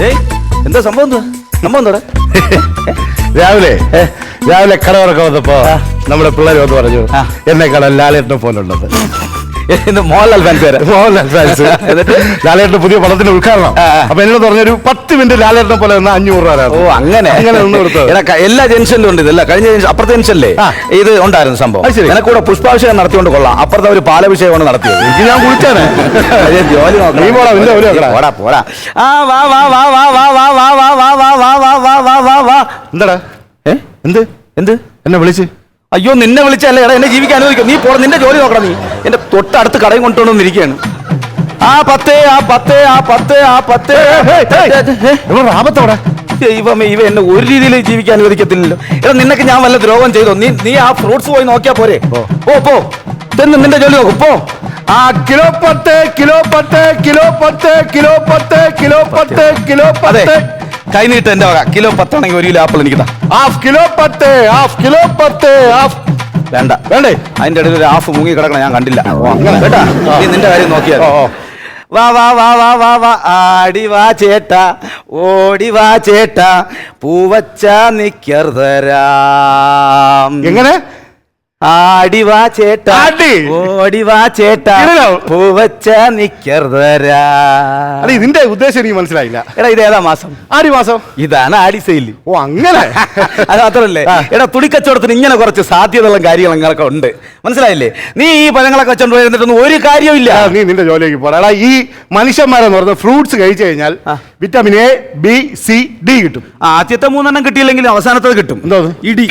ഏയ് എന്താ സംഭവം എന്താ? സംഭവം എന്താ രാവിലെ രാവിലെ കട തുറക്കാൻ വന്നപ്പോ നമ്മുടെ പിള്ളേർ വന്ന് പറഞ്ഞു. എന്നെ ഫോൺ ലാലേട്ടനെ പോലെ ഉണ്ടെന്ന്. ഇന്ന് മോഹൻലാൽ ഫാൻസ് വരാം മോഹൻലാൽ ഫാൻസ് എന്നിട്ട്? പുതിയ പടത്തിന്റെ ഉദ്ഘാടനം. അപ്പൊ എന്നോട് പറഞ്ഞൊരു പത്ത് മിനിറ്റ് ലാലേട്ടനെ പോലെ വന്ന അഞ്ഞൂറ് ഓ രൂപ അങ്ങനെ അങ്ങനെ നിന്ന് കൊടുത്തത് എടാ, ക- എല്ലാ ജംഗ്ഷനിലും ഉണ്ട് ഇതല്ല കഴിഞ്ഞ അപ്പുറത്തെ ജെൻഷനല്ലേ. ഇത് ഉണ്ടായിരുന്നു സംഭവം എന്നെ കൂടെ എനക്കൂടെ പുഷ്പാഭിഷേകം നടത്തിക്കൊണ്ട് കൊള്ളാം അപ്പുറത്തെ ഒരു പാലഭിഷേകമാണ് നടത്തിയത് എനിക്ക് ഞാൻ വിളിച്ചാണ് ജോലി നോക്കണം. നീ പോടാ, നിന്റെ ജോലി നോക്കടാ. പോടാ പോടാ ആ വാ വാ വാ വാ വാ വാ വാ വാ വാ വാ വാ വാ വാ വാ വാ വാ എന്താടാ എന്ത് എന്ത് എന്നെ വിളിച്ച് അയ്യോ നിന്നെ വിളിച്ചല്ലേ എടാ എന്നെ ജീവിക്കാൻ അനുവദിക്കും. നീ പോടാ നിന്റെ ജോലി നോക്കണം നീ. എന്റെ തൊട്ടടുത്ത് കടയും കൊണ്ടുവന്നിരിക്കുകയാണ് ആ പത്തേ ആ പത്തേ ആ പത്തേ ആ പത്തേ. റാമത്തോടെ ദൈവമേ ഇവ എന്നെ ഒരു രീതിയിൽ ജീവിക്കാൻ അനുവദിക്കത്തില്ലല്ലോ. എടാ നിനക്ക് ഞാൻ വല്ല ദ്രോഹം ചെയ്തോ? നീ നീ ആ ഫ്രൂട്ട്സ് പോയി നോക്കിയാ പോരെ. ഓ പോ തന്നെ നിന്റെ ജോലി നോക്കും പോ. ആ കിലോ പത്ത് കിലോ പത്ത് കിലോ പത്ത് കിലോ പത്ത് കിലോ പത്ത് കിലോ പത്ത്. കൈനീട്ട് എന്റെ വക. കിലോ പത്താണെങ്കിൽ ഒരു കിലോ ആപ്പിൾ എനിക്ക് ഹാഫ് കിലോ പത്ത് ഹാഫ് കിലോ പത്ത് ഹാഫ് വേണ്ട. വേണ്ടേ? അതിന്റെ ഇടയിൽ ഒരു ഹാഫ് മുങ്ങി കിടക്കണം ഞാൻ കണ്ടില്ല. കേട്ടാ. നീ നിന്റെ കാര്യം നോക്കിയാ. വാ വാ വാ വാ വാ വാ. ആടി വാ ചേട്ട. ഓടി വാ ചേട്ട. പൂവച്ച നിക്കർതരാം എങ്ങനെ? ആടി വാ ചേട്ടാ. ആടി. ഓടി വാ ചേട്ടാ. പൂവച്ച നിക്കർതരാ അല്ല ഇതിന്റെ ഉദ്ദേശം എനിക്ക് മനസ്സിലായില്ല. എടാ ഇത് ഏതാ മാസം? ആടി മാസം. ഇതാണ് ആടി സെയിൽ ഓ അങ്ങനെ? അത് മാത്രല്ലേ. എടാ തുണിക്കച്ചവടത്തിന് ഇങ്ങനെ കുറച്ച് സാധ്യതയുള്ള കാര്യങ്ങൾ ഇങ്ങനൊക്കെ ഉണ്ട്. മനസ്സിലായില്ലേ? നീ ഈ പഴങ്ങളൊക്കെ വെച്ചോണ്ട് പോയിരുന്നിട്ടൊന്നും ഒരു കാര്യമില്ല നീ നിന്റെ ജോലിക്ക് പോടാ. എടാ, ഈ മനുഷ്യന്മാരെന്ന് പറഞ്ഞ ഫ്രൂട്ട്സ് കഴിച്ചു കഴിഞ്ഞാൽ vitamin A B C D കിട്ടും. ആദ്യത്തെ മൂന്നെണ്ണം കിട്ടിയില്ലെങ്കിൽ അവസാനത്തത് കിട്ടും. എന്തോ ഇടി.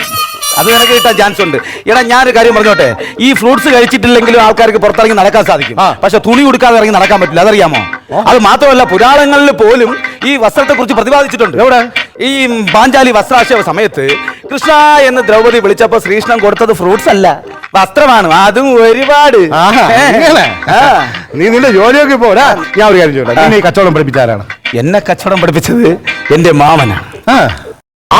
അത് നിനക്ക് കിട്ടാൻ ചാൻസ് ഉണ്ട്. എടാ ഞാനൊരു കാര്യം പറഞ്ഞോട്ടെ? ഈ ഫ്രൂട്ട്സ് കഴിച്ചിട്ടില്ലെങ്കിലും ആൾക്കാർക്ക് പുറത്തിറങ്ങി നടക്കാൻ സാധിക്കും. പക്ഷെ തുണി കൊടുക്കാതെ ഇറങ്ങി നടക്കാൻ പറ്റില്ല. അതറിയാമോ? അത് മാത്രമല്ല പുരാണങ്ങളിൽ പോലും ഈ വസ്ത്രത്തെ കുറിച്ച് പ്രതിപാദിച്ചിട്ടുണ്ട്. എവിടെ? ഈ പാഞ്ചാലി വസ്ത്രാശയ സമയത്ത് കൃഷ്ണ എന്ന് ദ്രൗപദി വിളിച്ചപ്പോ ശ്രീകൃഷ്ണൻ കൊടുത്തത് ഫ്രൂട്ട്സ് അല്ല വസ്ത്രമാണ്. അതും ഒരുപാട്. നീ നിന്റെ ജോലിയൊക്കെ പോരാ ഞാൻ ഒരു കാര്യം ചോദിക്കാം നീ കച്ചവടം പഠിപ്പിച്ചാരാണ് എന്നെ കച്ചവടം പഠിപ്പിച്ചത് എന്റെ മാമനാണ് ആ.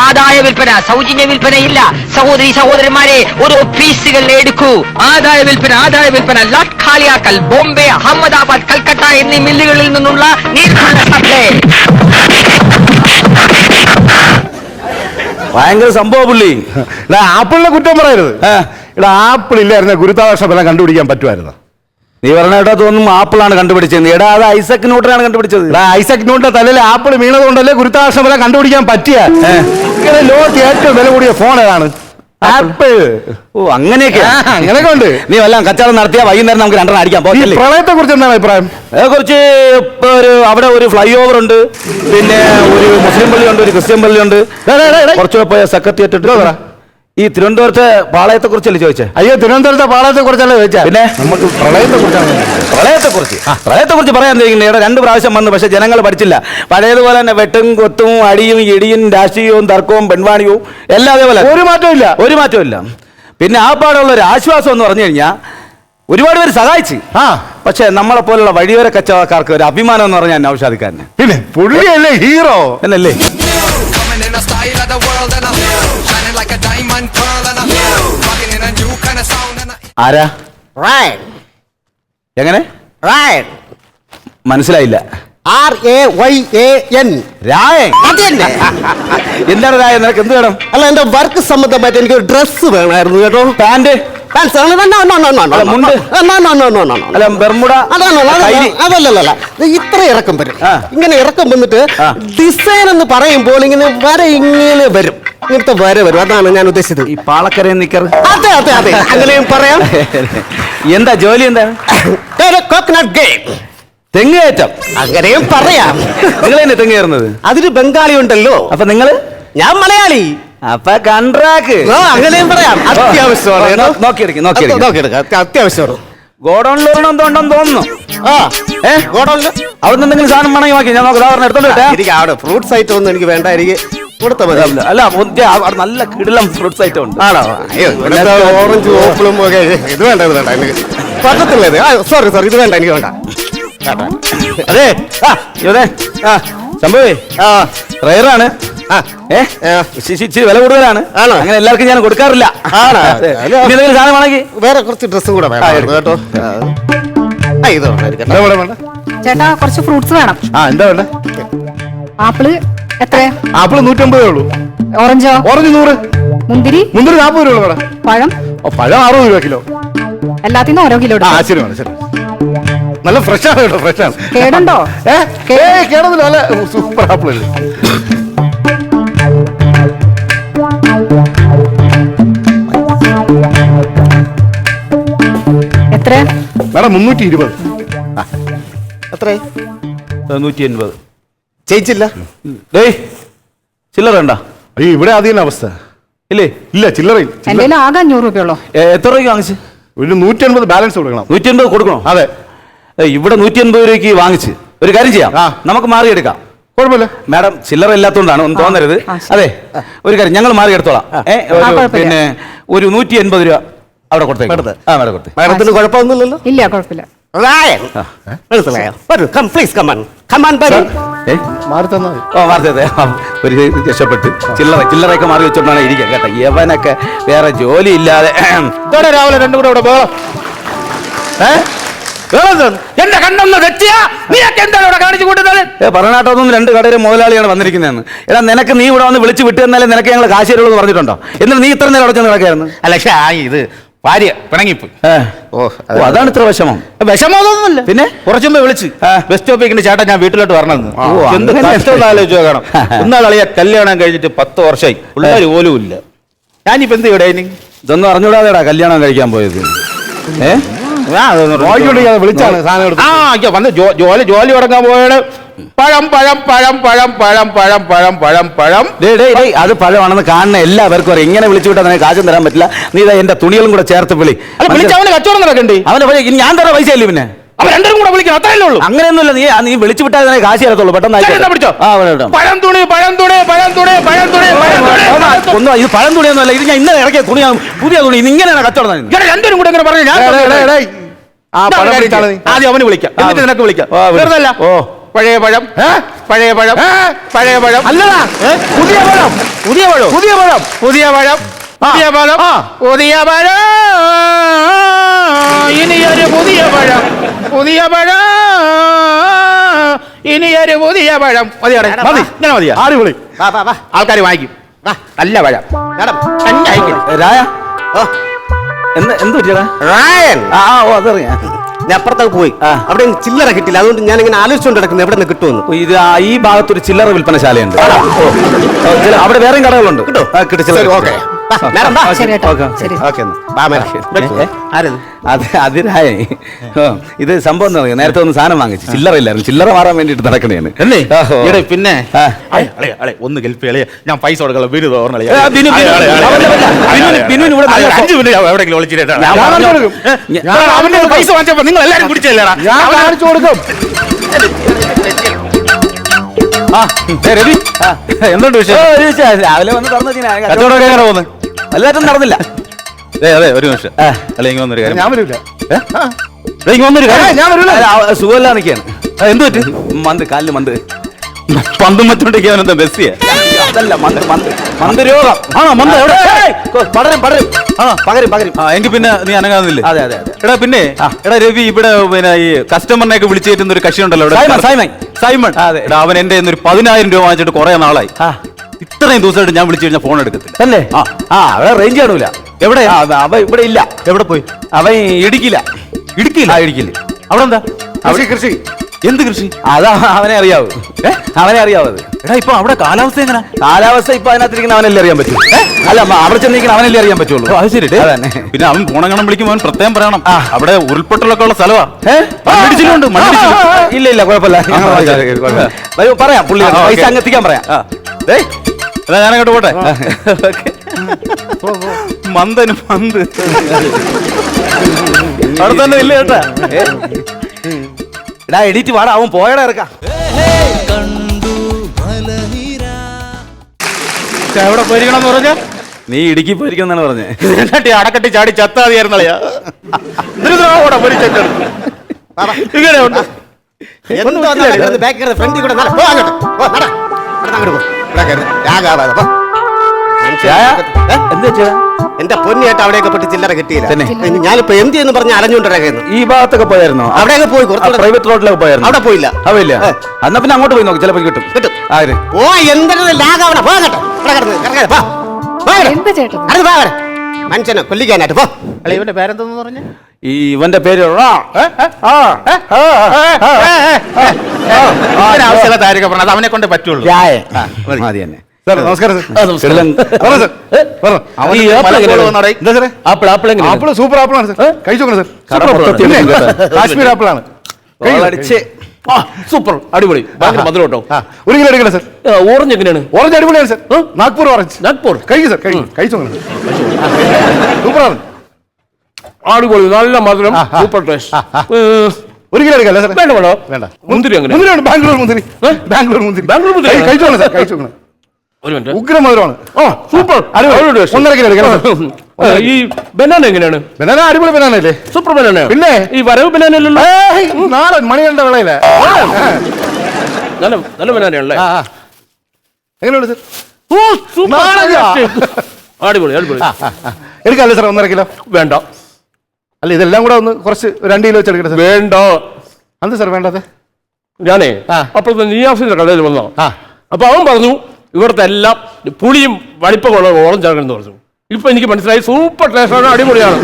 ആദായ വിൽപ്പന സൗജന്യ വിൽപ്പനയില്ല. സഹോദരി സഹോദരന്മാരെ ഒരു ഓഫീസുകൾ എടുക്കൂ. ആദായ വിൽപ്പന ആദായ വിൽപ്പന ലാട്ട് ഖാലിയാക്കൽ ബോംബെ അഹമ്മദാബാദ് കൽക്കട്ട എന്നീ മില്ലുകളിൽ നിന്നുള്ള ഭയങ്കര സംഭവ പുള്ളി. ആപ്പിളിനെ കുറ്റം പറയരുത്. ഇവിടെ ആപ്പിൾ ഇല്ലായിരുന്ന ബലം കണ്ടുപിടിക്കാൻ പറ്റുമായിരുന്നു? നീ പറഞ്ഞ കേട്ടോ തോന്നും ആപ്പിളാണ് കണ്ടുപിടിച്ചത് എടാ അത് ഐസക് ന്യൂട്ടനാണ് കണ്ടുപിടിച്ചത്. എടാ ഐസക് ന്യൂട്ടന്റെ തലയിൽ ആപ്പിൾ വീണത് കൊണ്ടല്ലേ ഗുരുത്താദർശ വില കണ്ടുപിടിക്കാൻ പറ്റിയ? ലോകത്ത് ഏറ്റവും വില കൂടിയ ഫോൺ ഏതാണ്? ആപ്പിൾ. ഓ അങ്ങനെയൊക്കെ. അങ്ങനെയൊക്കെ ഉണ്ട്. നീ വല്ലാം കച്ചവടം നടത്തിയാ വൈകുന്നേരം നമുക്ക് രണ്ടെണ്ണം പോകല്ലേ പ്രളയത്തെ കുറിച്ച് എന്താണ് അഭിപ്രായം? കുറച്ച് ഇപ്പൊ ഒരു അവിടെ ഒരു ഫ്ലൈ ഓവർ ഉണ്ട്. പിന്നെ ഒരു മുസ്ലിം പള്ളി ഉണ്ട് ഒരു ക്രിസ്ത്യൻ പള്ളി ഉണ്ട് ഡേ, ഡേ, ഡേ, ഡേ. കുറച്ചുകൂടെ പോയ സെക്രട്ടേറിയറ്റ്. ഈ തിരുവനന്തപുരത്തെ പാളയത്തെ കുറിച്ചല്ലേ ചോദിച്ചേ? അയ്യോ തിരുവനന്തപുരത്തെ പാളയത്തെ കുറിച്ചല്ലേ ചോദിച്ചാ? പിന്നെ? നമുക്ക് പ്രളയത്തെ കുറിച്ചാണ് പ്രളയത്തെ കുറിച്ച് പ്രളയത്തെ കുറിച്ച് പറയാൻ തോന്നിയില്ല ഇവിടെ രണ്ട് പ്രാവശ്യം വന്നു പക്ഷെ ജനങ്ങൾ പഠിച്ചില്ല. പഴയതുപോലെ തന്നെ വെട്ടും കൊത്തും അടിയും ഇടിയും രാഷ്ട്രീയവും തർക്കവും പെൺവാണിയവും എല്ലാം അതേപോലെ. ഒരു മാറ്റവും ഇല്ല. ഒരു മാറ്റവും ഇല്ല. പിന്നെ ആ പാടുള്ള ഒരു ആശ്വാസം എന്ന് പറഞ്ഞു കഴിഞ്ഞാൽ ഒരുപാട് പേര് സഹായിച്ച്. ആ. പക്ഷെ നമ്മളെ പോലുള്ള വഴിയോര കച്ചവടക്കാർക്ക് ഒരു അഭിമാനം എന്ന് പറഞ്ഞാൽ നൗഷാദിക്കാരന് പിന്നെ പുള്ളിയല്ലേ ഹീറോ എന്നല്ലേ? ആരാ? എങ്ങനെ? മനസ്സിലായില്ല. R A Y A N Rayan. എന്താണ് രായ നിനക്ക് എന്ത് വേണം? അല്ല എന്റെ വർക്ക് സംബന്ധമായിട്ട് എനിക്ക് ഒരു ഡ്രസ്സ് വേണമായിരുന്നു കേട്ടോ. പാന്റ്? ഇത്ര ഇറക്കം വരും. ഇങ്ങനെ ഇറക്കം വന്നിട്ട് ഡിസൈൻ എന്ന് പറയുമ്പോൾ ഇങ്ങനെ വരെ ഇങ്ങനെ വരും. ഇങ്ങനത്തെ വരെ വരും. അതാണ് ഞാൻ ഉദ്ദേശിച്ചത്. ഈ പാളക്കരയിൽ നിക്കർ. അതെ അതെ അതെ. അങ്ങനെയും പറയാം. എന്താ ജോലി എന്താണ് കോക്കനട്ട് ഗെയിം തെങ്ങ് കയറ്റം അങ്ങനെയും പറയാം. നിങ്ങൾ തന്നെ തെങ്ങ് കയറുന്നത്? അതിന് ബംഗാളി ഉണ്ടല്ലോ. അപ്പൊ നിങ്ങൾ? ഞാൻ മലയാളി. അപ്പൊ കൺട്രാക്ക്. അങ്ങനെയും പറയാം. അത്യാവശ്യമാണ്. നോക്കിയെടുക്കും നോക്കിയെടുക്കും. നോക്കിയെടുക്കാം. അത്യാവശ്യമാണ്. ഗോഡൌണിൽ എന്തോ ഉണ്ടെന്ന് തോന്നുന്നു. ആ ഏ? ഗോഡൗണിൽ? അവിടെ നിന്ന് എന്തെങ്കിലും സാധനം വേണമെങ്കിൽ നോക്കി ഞാൻ നോക്കാം. എടുത്തോട്ടെ എനിക്ക് അവിടെ ഫ്രൂട്ട്സ് ഐറ്റം ഒന്നും എനിക്ക് വേണ്ട. എനിക്ക് മതി. അല്ല മുന്തിയ അവിടെ നല്ല കിടിലം ഫ്രൂട്ട്സ് ഐറ്റം ഉണ്ട്. ആണോ? അയ്യോ ഇവിടുത്തെ ഓറഞ്ച് ഓപ്പിളും ഒക്കെ ഇത് വേണ്ട ഇത് വേണ്ട എനിക്ക് പറ്റത്തില്ല ഇത്. സോറി സോറി ഇത് വേണ്ട എനിക്ക് വേണ്ട. അതെ ആ ഇവരെ ആ. സംഭവേ ആ. റയറാണ്. ഇച്ചിരി വില കൂടുതലാണ്. ആണോ? അങ്ങനെ എല്ലാവർക്കും ഞാൻ കൊടുക്കാറില്ല. ആണോ? എന്തെങ്കിലും സാധനം വേറെ കുറച്ച് ഡ്രസ്സും കൂടെ വേണം. കേട്ടോ? ചേട്ടാ കുറച്ച് ഫ്രൂട്ട്സ് വേണം. ആ എന്താ വേണ്ട? ആപ്പിൾ എത്ര? ആപ്പിൾ നൂറ്റമ്പതേ ഉള്ളൂ. ഓറഞ്ചോ? ഓറഞ്ച് നൂറ്. മുന്തിരി? മുന്തിരി നാൽപ്പത് രൂപ ഉള്ളൂ പഴം? ഓ പഴം അറുപത് രൂപ കിലോ. എല്ലാത്തിനും ഓരോ കിലോ ആ ശരി വേണം ശരി. നല്ല ഫ്രഷ് ആണ് കേട്ടോ ഫ്രഷ് ആണ്. കേടുണ്ടോ? ഏ കേടൊന്നുമില്ല നല്ല സൂപ്പർ ആപ്പിൾ അല്ലേ എത്ര? മേഡം മുന്നൂറ്റി ഇരുപത്. എത്ര നൂറ്റി എൺപത്. ജയിച്ചില്ല. ഡേയ് ചില്ലറ വേണ്ട അയ്യോ ഇവിടെ ആദ്യം അവസ്ഥ. ഇല്ലേ? ഇല്ല ചില്ലറ എന്റെ കയ്യിൽ ആകെ അഞ്ഞൂറ് രൂപയുള്ളൂ ഏ, എത്ര രൂപ വാങ്ങിച്ച്? ഒരു നൂറ്റി അൻപത് ബാലൻസ് കൊടുക്കണം. നൂറ്റി എൺപത് കൊടുക്കണോ? അതെ. ഏ, ഇവിടെ നൂറ്റി എൺപത് രൂപയ്ക്ക് വാങ്ങിച്ച്. ഒരു കാര്യം ചെയ്യാം. ആ. നമുക്ക് മാറിയെടുക്കാം. കുഴപ്പമില്ല. മാഡം ചില്ലറ ഇല്ലാത്തതുകൊണ്ടാണ് ഒന്ന് തോന്നരുത്. ആ, ശരി. അതെ ഒരു കാര്യം ഞങ്ങൾ മാറിയെടുത്തോളാം ഏ, ഒരു- ആ, കുഴപ്പമില്ല. പിന്നെ ഒരു നൂറ്റി എൺപത് രൂപ അവിടെ കൊടുത്തേക്ക്. കൊടുത്ത്. ആ മാഡം കൊടുത്തേ. മാഡത്തിന് കുഴപ്പമൊന്നുമില്ലല്ലോ? ഇല്ല കുഴപ്പമില്ല. റായൻ മനസ്സിലായോ? വരൂ. കം പ്ലീസ് കമാൻ കമാൻ വരൂ ഏ മാറി മതി. ഓ അതെ ഒരു രക്ഷപ്പെട്ട്. ചില്ലറ ചില്ലറയൊക്കെ മാറി വെച്ചോണ്ടാണ് ഇരിക്കുക കേട്ടോ. യവനൊക്കെ വേറെ ജോലി ഇല്ലാതെ ഇതോടെ രാവിലെ രണ്ടും കൂടെ ഇവിടെ ബഹളം. ഏ? ബഹളം എന്താണ്? എന്റെ കണ്ണൊന്ന് തെറ്റിയാ നീയൊക്കെ എന്താണ് ഇവിടെ കാണിച്ചു കൂട്ടുന്നത് പറഞ്ഞാട്ടൊന്നും രണ്ട് കടയിലെ മുതലാളിയാണ് വന്നിരിക്കുന്നതെന്ന്. എടാ നിനക്ക് നീ ഇവിടെ വന്ന് വിളിച്ച് വിട്ടു തന്നാലേ നിനക്ക് ഞങ്ങൾ കാശ് തരുള്ളൂ എന്ന് പറഞ്ഞിട്ടുണ്ടോ? എന്നിട്ട് നീ ഇത്ര നേരം അവിടെ ചെന്ന് കിടക്കായിരുന്നു? അല്ല ഇത് ഭാര്യ പിണങ്ങിപ്പോയി. ഓ ഓ, അതാണ് ഇത്ര വിഷമം. വിഷമമൊന്നുമില്ല പിന്നെ? കുറച്ചു മുമ്പ് വിളിച്ച്. ബസ് സ്റ്റോപ്പിൽ ചേട്ടാ ഞാൻ വീട്ടിലോട്ട് വരണമെന്ന്. എന്ത്. കഷ്ടം ആലോചിച്ച് നോക്കണം. ഒന്നാളിയ കല്യാണം കഴിഞ്ഞിട്ട് പത്ത് വർഷമായി. പിള്ളേർ പോലും ഇല്ല. ഞാനിപ്പോ എന്ത് ഇവിടെ ഇനി? ഇതൊന്നും അറിഞ്ഞൂടാതെടാ കല്യാണം കഴിക്കാൻ പോയത്. ഏഹ് ആ, അതൊന്ന് നോക്കിക്കൊണ്ട് വിളിച്ചാണ് സാധനം എടുത്ത്. ആ അയ്യോ, വന്ന് ജോലി ജോലി തുടങ്ങാൻ പോയാണ് പഴം പഴം പഴം പഴം പഴം പഴം പഴം പഴം പഴം. അത് പഴമാണെന്ന് കാണുന്ന എല്ലാവർക്കും അറിയാം. ഇങ്ങനെ വിളിച്ചു വിട്ടാൽ നിനക്ക് കാശും തരാൻ പറ്റില്ല. നീ ഇതാ എന്റെ തുണികളും കൂടെ ചേർത്ത് വിളി. അല്ല വിളിച്ച് അവന് കച്ചവടം നടക്കണ്ടേ? അവനെ ഞാൻ തരാം പൈസ അല്ലേ പിന്നെ? അപ്പൊ രണ്ടും കൂടെ വിളിക്കണം അത്രയല്ലേ ഉള്ളൂ. അങ്ങനെയൊന്നുമില്ല നീ നീ വിളിച്ചു വിട്ടാൽ നിനക്ക് കാശ് ചേർത്തുള്ളൂ പെട്ടെന്ന്. പിടിച്ചോ. ആ. പഴം തുണി പഴം തുണി പഴം തുണി പഴം തുണി പഴം തുണി. ഒന്നും ഇത് പഴം തുണിയൊന്നുമല്ല ഇത് ഞാൻ ഇന്നലെ ഇറക്കിയ തുണിയാണ് പുതിയ തുണി ഇത് ഇങ്ങനെയാണ് കച്ചവടം രണ്ടുപേരും കൂടെ ഇങ്ങനെ പറഞ്ഞു ഞാൻ. ആദ്യം അവന് വിളിക്കാം എന്നിട്ട് നിനക്ക് വിളിക്കാം. ഓ. പഴയ പഴം? പഴയ പഴം? പഴയ പഴം. അല്ലടാ. പുതിയ പഴം. പുതിയ പഴം. പുതിയ പഴം. പുതിയ പഴം. പുതിയ പഴം. പുതിയ പഴം. ഇനിയൊരു പുതിയ പഴം. പുതിയ പഴം. ഇനിയൊരു പുതിയ പഴം. മതിയാടെ മതി. ഇങ്ങനെ മതിയാ? അടിപൊളി. ആൾക്കാർ വാങ്ങിക്കും. നല്ല പഴം. രായ? എന്ത് എന്ത് പറ്റിയടാ? റായൻ ആ, ഓ അതറിയാം. ഞാൻ അപ്പുറത്തേക്ക് പോയി. അവിടെ ചില്ലറ കിട്ടില്ല. അതുകൊണ്ട് ഞാൻ ഇങ്ങനെ ആലോചിച്ചുകൊണ്ട് കിടക്കുന്നത് എവിടെ നിന്ന് കിട്ടുമെന്ന് ഇത് ഈ ഭാഗത്തൊരു ചില്ലറ വിൽപ്പനശാലയുണ്ട് അവിടെ വേറെയും കടകളുണ്ട്. കിട്ടോ? കിട്ടും അതിരായ. ഇത് സംഭവം നേരത്തെ ഒന്ന് സാധനം വാങ്ങിച്ചു. ചില്ലറ ഇല്ലായിരുന്നു. ചില്ലറ മാറാൻ വേണ്ടിട്ട് നടക്കണേന്ന് പിന്നെ? ഒന്ന് ഗൾഫ് ഞാൻ പൈസ കൊടുക്കല വീട് പൈസ നിങ്ങൾ എല്ലാരും കുടിച്ചല്ലേടാ ഞാൻ കാണിച്ചു കൊടുക്കും. എന്തുണ്ട് വിഷയം രാവിലെ വന്ന് തന്നെ കച്ചവടം എങ്ങനെ പോകുന്നത് എല്ലാറ്റും നടന്നില്ല. അതെ ഒരു നിമിഷം. ആ. അല്ലെ ഇങ്ങനെ വന്നൊരു കാര്യം. ഞാൻ ഏ? വന്നൊരു കാര്യം. ഞാൻ സുഖമില്ല എന്ത് പറ്റി? മന്ത് പന്തും മറ്റോണ്ടിരിക്കാൻ എന്താ ബസ്സിയാ? അതല്ല മന്ത് മന്ത്. മന്ത് രോഗം. ആണോ മന്ദ എവിടെ? ഏയ്, കൊ- പടരും പടരും. ആ. പകരും പകരും. ആ എങ്കിൽ പിന്നെ നീ അനങ്ങാന്നില്ലേ അതെ അതെ എടാ പിന്നെ എടാ രവി ഇവിടെ പിന്നെ ഈ കസ്റ്റമറിനെ ഒക്കെ വിളിച്ചു ഒരു കക്ഷി ഉണ്ടല്ലോ ഇവിടെ. Simon, Simon. സൈമൺ. അതെ. എടാ അവൻ എന്റെ ഒരു പതിനായിരം രൂപ വാങ്ങിച്ചിട്ട് കുറെ നാളായി. ഇത്രയും ദിവസമായിട്ട് ഞാൻ വിളിച്ചു കഴിഞ്ഞാൽ ഫോൺ എടുക്കത്തില്ല അല്ലേ ആ. ആ അവിടെ റേഞ്ച് കാണൂല എവിടെ? ആ, അവ- അവ ഇവിടെ ഇല്ല എവിടെ പോയി അവൻ ഇടുക്കില്ല ഇടുക്കിയില്ല ആ ഇടുക്കില്ല അവിടെ എന്താ കൃഷി കൃഷി എന്ത് കൃഷി അതാ അവനെ അറിയാവൂ ഏ? അവനെ അറിയാവൂ അത് എടാ ഇപ്പൊ അവിടെ കാലാവസ്ഥ എങ്ങനെ കാലാവസ്ഥ ഇപ്പൊ അതിനകത്തിരിക്കുന്ന അവനല്ലേ അറിയാൻ പറ്റൂ ഏ? അല്ല അമ്മ, അവിടെ ചെന്നിരിക്കുന്ന അവനല്ലേ അറിയാൻ പറ്റുള്ളൂ അത് ശരി ഡേ. അതന്നെ. പിന്നെ അവൻ ഫോണങ്ങണം വിളിക്കുമ്പോൾ അവൻ പ്രത്യേകം പറയണം അവിടെ ഉരുൾപൊട്ടലൊക്കെ ഉള്ള സ്ഥലവാ ഏ? മണ്ണിടിച്ചിലുണ്ട് മണ്ണിടിച്ചിലും ഇല്ല ഇല്ല കുഴപ്പമില്ല ഞങ്ങൾ ആ, വാങ്ങിക്കാം. ശരി, കുഴപ്പമില്ല. വരൂ, പറയാം പുള്ളി ആ. പൈസ അങ്ങെത്തിക്കാൻ പറയാം ആ. ഏയ്, ഞാൻ ഞാനങ്ങോട്ട് പോട്ടെ. മന്ദന് മന്ത് അവിടെ തന്നെ ഇല്ല ചേട്ടാ എടാ എഡിറ്റ് വാടാ അവൻ പോയടാ ഇറക്കാം. എവിടെ പോയിരിക്കണം എന്ന് പറഞ്ഞാ? നീ ഇടുക്കി പോയിരിക്കുന്നാണ് പറഞ്ഞേ. ഇതിനെക്കാട്ടി അടക്കട്ടി ചാടി ചത്താതിയായിരുന്നളയാ. ഇങ്ങനെ ഉണ്ട് ഫ്രണ്ടിൽ കൂടെ അങ്ങോട്ട് പോ, എന്റെ പൊന്നിയായിട്ട് അവിടെയൊക്കെ പെട്ട് ചില്ലറ കിട്ടിയില്ല. ഞാനിപ്പോ എന്ത് എന്ന് പറഞ്ഞ അരഞ്ഞുകൊണ്ടിരുന്നു ഈ ഭാഗത്തൊക്കെ പോയായിരുന്നോ? അവിടെയൊക്കെ പോയി പ്രൈവറ്റ് റോഡിലൊക്കെ പോയായിരുന്നു? അവിടെ പോയില്ല. അവില്ല എന്നാ പിന്നെ അങ്ങോട്ട് പോയി നോക്കി ചിലപ്പോൾ കിട്ടും. കിട്ടും. ഓ എന്തെങ്കിലും ലാഗാവണ മനുഷ്യനെ കൊല്ലിക്കാനായിട്ട് പോ. അളി ഇവന്റെ പേരെന്തെന്ന് പറഞ്ഞു? ഈ ഇവന്റെ പേര്. ആവശ്യമില്ലാത്ത പറഞ്ഞത് അവനെ കൊണ്ട് പറ്റുള്ളൂ. മതി. തന്നെ സൂപ്പർ ആപ്പിളാണ്. കാശ്മീർ ആപ്പിളാണ് സൂപ്പർ. അടിപൊളി. മധുരോട്ടോ മധുരം കേട്ടോ. ആ, ഒരു കിലോ എടുക്കണം സർ. ഓറഞ്ച് എങ്ങനെയാണ്? ഓറഞ്ച് അടിപൊളിയാണ് സർ. നാഗ്പൂർ ഓറഞ്ച്. നാഗ്പൂർ. കഴിക്കും സർ. കഴിക്കും. കഴിച്ചു സൂപ്പറാണ് അടിപൊളി നല്ല മധുരം. സൂപ്പർ ടേസ്റ്റ് ഒരു കിലോ എടുക്കല്ലേ സാർ വേണ്ട വേണോ വേണ്ട. മുന്തിരി അങ്ങനെ. മുന്തിരിയാണ് ബാംഗ്ലൂർ മുന്തിരി. ബാംഗ്ലൂർ മുന്തിരി. ബാംഗ്ലൂർ മുന്തിരി? കഴിച്ചോളൂ സാർ കഴിച്ചോളൂ ഒരു മിനിറ്റ്. ഉഗ്ര മധുരമാണ്. ആ സൂപ്പർ. ഒന്നര കിലോ എടുക്കണം ഈ ബനാന എങ്ങനെയാണ്? ബനാന അടിപൊളി ബനാന അല്ലേ? സൂപ്പർ ബനാന പിന്നെ? ഈ വരവ് ബനാന അല്ലല്ലോ. ഏയ്, നാടൻ മണികണ്ഠ നല്ല നല്ല ബനാനയാണല്ലേ. എങ്ങനെയുണ്ട് സാർ ഓ, taste. അടിപൊളി അടിപൊളി. എടുക്കാല്ലേ സാർ ഒന്നര കിലോ? വേണ്ട. അല്ല ഇതെല്ലാം കൂടെ ഒന്ന് കുറച്ച് രണ്ട് കിലോ വെച്ചെടുക്കട്ടെ സാർ. വേണ്ട. അത് സാർ വേണ്ടത്? ഞാനേ ആ. അപ്പോഴത്തെ നിയാസിന്റെ കടയിൽ വന്നോ ആ. അപ്പൊ അവൻ പറഞ്ഞു ഇവിടുത്തെ എല്ലാം പുളിയും വലിപ്പമുള്ള ഓറഞ്ച് ആകണമെന്ന് പറഞ്ഞു. ഇപ്പൊ എനിക്ക് മനസ്സിലായി സൂപ്പർ ടേസ്റ്റാണ് അടിപൊളിയാണ്.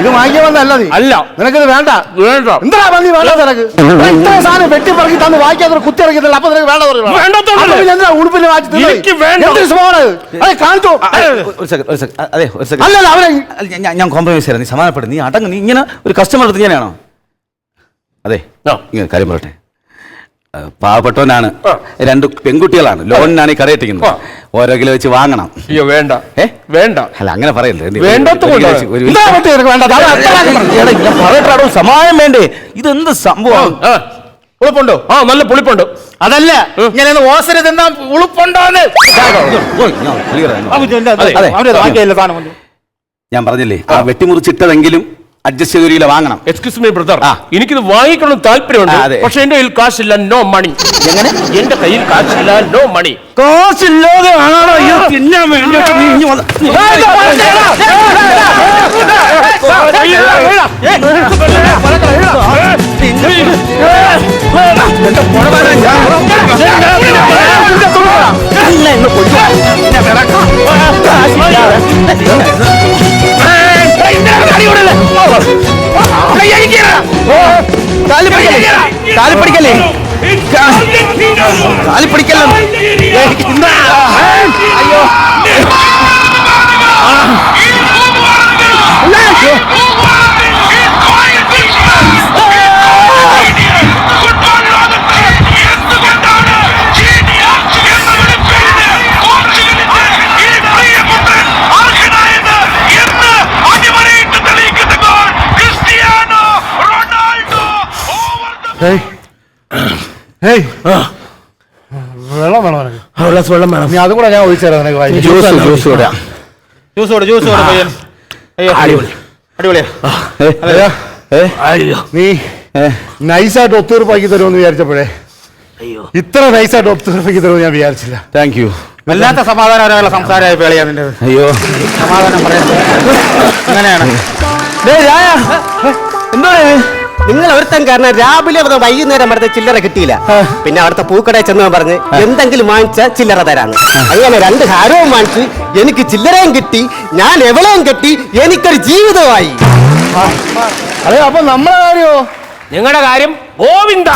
ഇത് വാങ്ങിക്കാൻ വന്നല്ല നീ. അല്ല. നിനക്കിത് വേണ്ട. വേണ്ട. എന്താ പന്നി വേണ്ട നിനക്ക്? ഇത്രയും സാധനം വെട്ടിപ്പറക്കി തന്ന് വായിക്കാതെ കുത്തി ഇറക്കിയിട്ടില്ല അപ്പൊ നിനക്ക് വേണ്ട ഉടുപ്പിന് വേണ്ട. അല്ല, ഞാൻ- കോംപ്രമൈസ് ചെയ്യാം നീ സമാധാനപ്പെടും. നീ അടങ്ങ്. നീ ഇങ്ങനെ ഒരു കസ്റ്റമർ എടുത്ത് ഇങ്ങനെയാണോ? അതെ. ഇങ്ങനെ കാര്യം പറയട്ടെ. പാവപ്പെട്ടവനാണ്. രണ്ട് പെൺകുട്ടികളാണ്. ലോണിനാണ് ഈ കടയിട്ടിരിക്കുന്നത്. ഓരോ കിലോ വെച്ച് വാങ്ങണം. അയ്യോ വേണ്ട. ഏ? വേണ്ട. അല്ല അങ്ങനെ പറയല്ലേ? ഞാൻ സമായം വേണ്ടേ? ഇതെന്ത് സംഭവം? ഉളുപ്പുണ്ടോ? ആ നല്ല പുളിപ്പുണ്ട്. അതല്ല ഇങ്ങനെ ഓസര തിന്നാ ഉളുപ്പുണ്ടോന്ന്. ഞാൻ പറഞ്ഞില്ലേ ആ. വെട്ടിമുറിച്ചിട്ടതെങ്കിലും അഡ്ജസ്റ്റ് ചെയ്ത് ഒരു വാങ്ങണം എക്സ്ക്യൂസ് മീ ബ്രദർ. എനിക്കിത് വാങ്ങിക്കണം താല്പര്യമുണ്ട് പക്ഷെ എന്റെ കയ്യിൽ കാശില്ല നോ മണി എങ്ങനെ എന്റെ കയ്യിൽ കാശില്ല നോ മണി കാശില്ലാതെ ആണോ അയ്യോ തിന്നാൻ വേണ്ടി എന്നെ ഇന്ന് കാലി പിടിക്കല്ലേ? കാലി പിടിക്കല്ലേ? കാലി പിടിക്കല്ലോ? അയ്യോ. ഏയ്. വെള്ളം വേണം നിനക്ക്. വെള്ളം വേണം. നീ അതും കൂടെ ഞാൻ ഒഴിച്ചു നിനക്ക് വായിക്കാൻ. ജ്യൂസ് ജ്യൂസ് കൂടെ. ജ്യൂസ് കൊടു ജ്യൂസ് കൊടു പയ്യൻ. അയ്യോ. അടിപൊളി. അടിപൊളിയാ. അയ്യോ, ഏ അയ്യോ. നീ നൈസായിട്ട് ഒത്തുതീർപ്പാക്കി തരുമെന്ന് വിചാരിച്ചപ്പോഴേ. ഇത്ര നൈസായിട്ട് ഒത്തുതീർപ്പാക്കി തരുമെന്ന് ഞാൻ വിചാരിച്ചില്ല. താങ്ക് യു വല്ലാത്ത സമാധാനപരമുള്ള സംസാരമായി പേളിയാ നിന്റെ അയ്യോ. സമാധാനം പറയാൻ. അങ്ങനെയാണ്. എന്താ നിങ്ങൾ ഒരുത്തൻ കാരണം രാവിലെ മുതൽ വൈകുന്നേരം വരെ ചില്ലറ കിട്ടിയില്ല. പിന്നെ അവിടുത്തെ പൂക്കടയിൽ ചെന്ന് പറഞ്ഞ് എന്തെങ്കിലും വാങ്ങിച്ച ചില്ലറ തരാന്ന്. അങ്ങനെ രണ്ട് ഹാരവും വാങ്ങിച്ച് എനിക്ക് ചില്ലറയും കിട്ടി ഞാൻ എവളെയും കിട്ടി എനിക്കൊരു ജീവിതമായി അതെ അപ്പൊ നമ്മളെ കാര്യോ? നിങ്ങളുടെ കാര്യം ഗോവിന്ദ.